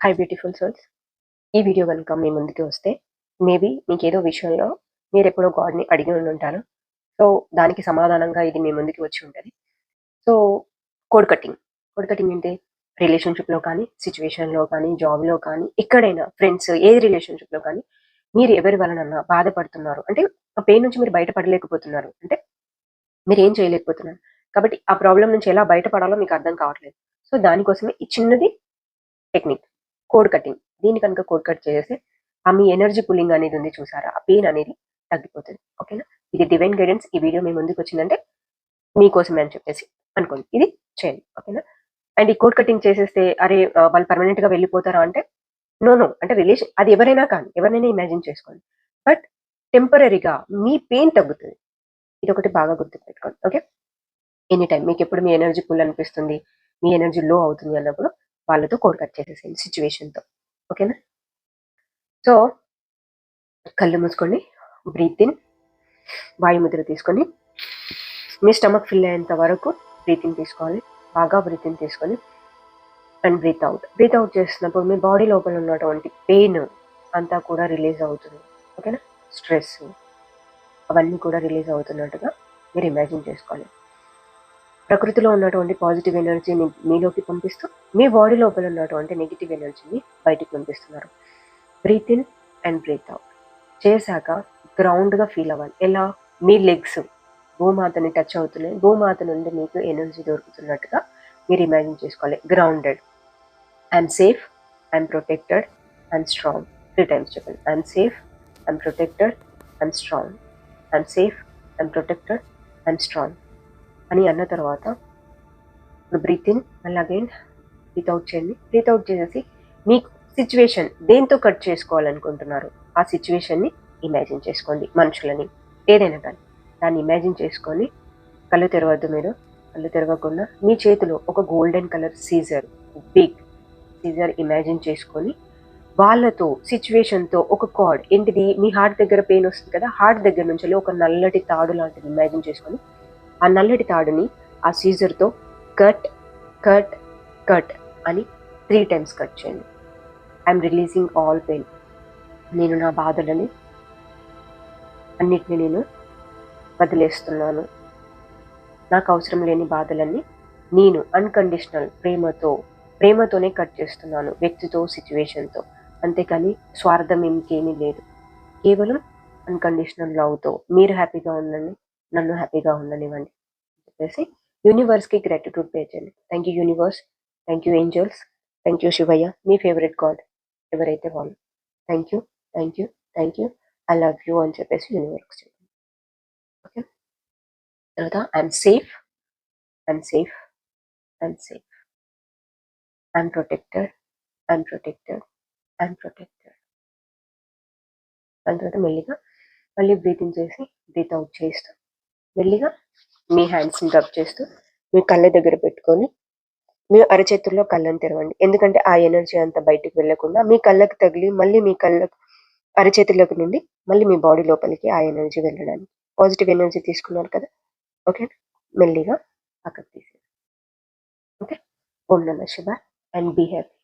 High beautiful souls ఈ video కనుక మీ ముందుకి వస్తే మేబీ మీకు ఏదో విషయంలో మీరు ఎప్పుడో గాడ్ని అడిగి ఉండి ఉంటారు సో దానికి సమాధానంగా ఇది మీ ముందుకి వచ్చి ఉంటుంది. So cord cutting cord cutting అంటే రిలేషన్షిప్లో కానీ సిచ్యువేషన్లో కానీ జాబ్లో కానీ ఎక్కడైనా ఫ్రెండ్స్ ఏ రిలేషన్షిప్లో కానీ మీరు ఎవరి వలనన్నా బాధపడుతున్నారు. అంటే ఆ పెయిన్ నుంచి మీరు బయటపడలేకపోతున్నారు. అంటే మీరు ఏం చేయలేకపోతున్నారు. కాబట్టి ఆ ప్రాబ్లం నుంచి ఎలా బయటపడాలో మీకు అర్థం కావట్లేదు. సో దానికోసమే ఈ చిన్నది టెక్నిక్ కోడ్ కటింగ్ దీన్ని కనుక కోడ్ కట్ చేస్తే ఆ మీ ఎనర్జీ పుల్లింగ్ అనేది ఉంది చూసారా? ఆ పెయిన్ అనేది తగ్గిపోతుంది. ఓకేనా ఇది డివైన్ గైడెన్స్ ఈ వీడియో మీ ముందుకు వచ్చిందంటే మీకోసమే అని చెప్పేసి అనుకోండి. ఇది చేయండి. ఓకేనా అండ్ ఈ కోడ్ కటింగ్ చేసేస్తే అరే వాళ్ళు పర్మనెంట్గా వెళ్ళిపోతారా అంటే నో నో అంటే రిలేషన్ అది ఎవరైనా కానీ ఎవరినైనా ఇమాజిన్ చేసుకోండి. బట్ టెంపరీగా మీ పెయిన్ తగ్గుతుంది. ఇది ఒకటి బాగా గుర్తుపెట్టుకోండి. ఓకే ఎనీ టైం మీకు ఎప్పుడు మీ ఎనర్జీ ఫుల్ అనిపిస్తుంది? మీ ఎనర్జీ లో అవుతుంది అన్నప్పుడు వాళ్ళతో కోడ్ కట్ చేసేసేయండి సిచ్యువేషన్తో. ఓకేనా? సో కళ్ళు మూసుకోండి బ్రీత్ ఇన్ వాయుముద్ర తీసుకొని మీ స్టమక్ ఫిల్ అయ్యేంత వరకు బ్రీత్ ఇన్ తీసుకోవాలి. బాగా బ్రీత్ ఇన్ తీసుకొని and breathe out. Breathe out చేస్తున్నప్పుడు మీ బాడీ లోపల ఉన్నటువంటి పెయిన్ అంతా కూడా రిలీజ్ అవుతుంది. ఓకేనా? స్ట్రెస్ అవన్నీ కూడా రిలీజ్ అవుతున్నట్టుగా మీరు ఇమాజిన్ చేసుకోవాలి. ప్రకృతిలో ఉన్నటువంటి పాజిటివ్ ఎనర్జీని మీలోకి పంపిస్తూ మీ బాడీ లోపల ఉన్నటువంటి నెగిటివ్ ఎనర్జీని బయటికి పంపిస్తున్నారు. Breathe in and breathe out చేశాక గ్రౌండ్గా ఫీల్ అవ్వాలి. ఎలా? మీ లెగ్స్ భూమాతని టచ్ అవుతున్నాయి. భూమాత నుండి మీకు ఎనర్జీ దొరుకుతున్నట్టుగా మీరు ఇమాజిన్ చేసుకోవాలి. Grounded I'm safe I'm protected I'm strong three times చెప్పండి. I'm safe I'm protected I'm strong I'm safe I'm protected I'm strong అని అన్న తర్వాత బ్రీత్ ఇన్ మళ్ళీ అగైన్ బ్రీత్ అవుట్ చేయండి. బ్రీత్ అవుట్ చేసేసి మీకు సిచ్యువేషన్ దేంతో కట్ చేసుకోవాలనుకుంటున్నారు ఆ సిచ్యువేషన్ని ఇమాజిన్ చేసుకోండి మనుషులని. ఏదైనా కానీ దాన్ని ఇమాజిన్ చేసుకొని కళ్ళు తెరవద్దు మీరు. కళ్ళు తెరవకుండా మీ చేతిలో ఒక golden colour scissor big scissor imagine చేసుకొని వాళ్ళతో సిచ్యువేషన్తో ఒక కార్డ్ ఏంటిది? మీ హార్ట్ దగ్గర పెయిన్ వస్తుంది కదా హార్ట్ దగ్గర నుంచి ఒక నల్లటి తాడు లాంటిది ఇమాజిన్ చేసుకొని ఆ నల్లటి తాడుని ఆ సీజర్తో కట్ కట్ కట్ అని త్రీ టైమ్స్ కట్ చేయండి. I'm releasing all pain. నేను నా బాధలని అన్నిటిని నేను వదిలేస్తున్నాను. నాకు అవసరం లేని బాధలన్నీ నేను అన్కండిషనల్ ప్రేమతో ప్రేమతోనే కట్ చేస్తున్నాను వ్యక్తితో సిచ్యువేషన్తో. అంతేకాని స్వార్థం ఇంకేమీ లేదు. కేవలం అన్కండిషనల్ లవ్తో మీరు హ్యాపీగా ఉండండి. నన్ను హ్యాపీగా ఉండనివ్వండి చెప్పేసి యూనివర్స్కి గ్రాటిట్యూడ్ పే చేయండి. Thank you universe thank you angels thank you Shivayya me favourite god ఎవరైతే వాళ్ళు. Thank you thank you thank you I love you అని చెప్పేసి యూనివర్స్ చెప్పండి ఓకే తర్వాత I'm safe I'm safe I'm safe I'm protected I'm protected I'm protected దాని తర్వాత మెల్లిగా మళ్ళీ బ్రీతింగ్ చేసి బ్రీత్ అవుట్ చేస్తాం మెల్లిగా మీ హ్యాండ్స్ని రబ్ చేస్తూ మీ కళ్ళ దగ్గర పెట్టుకొని మీ అరచేతుల్లో కళ్ళని తెరవండి. ఎందుకంటే ఆ ఎనర్జీ అంతా బయటకు వెళ్ళకుండా మీ కళ్ళకు తగిలి మళ్ళీ మీ కళ్ళకు అరచేతులకు నుండి మళ్ళీ మీ బాడీ లోపలికి ఆ ఎనర్జీ వెళ్ళడానికి. పాజిటివ్ ఎనర్జీ తీసుకున్నారు కదా? ఓకే మెల్లిగా పక్కకు తీసేది ఓకే ఓం నమ శివ అండ్ బీ హ్యాపీ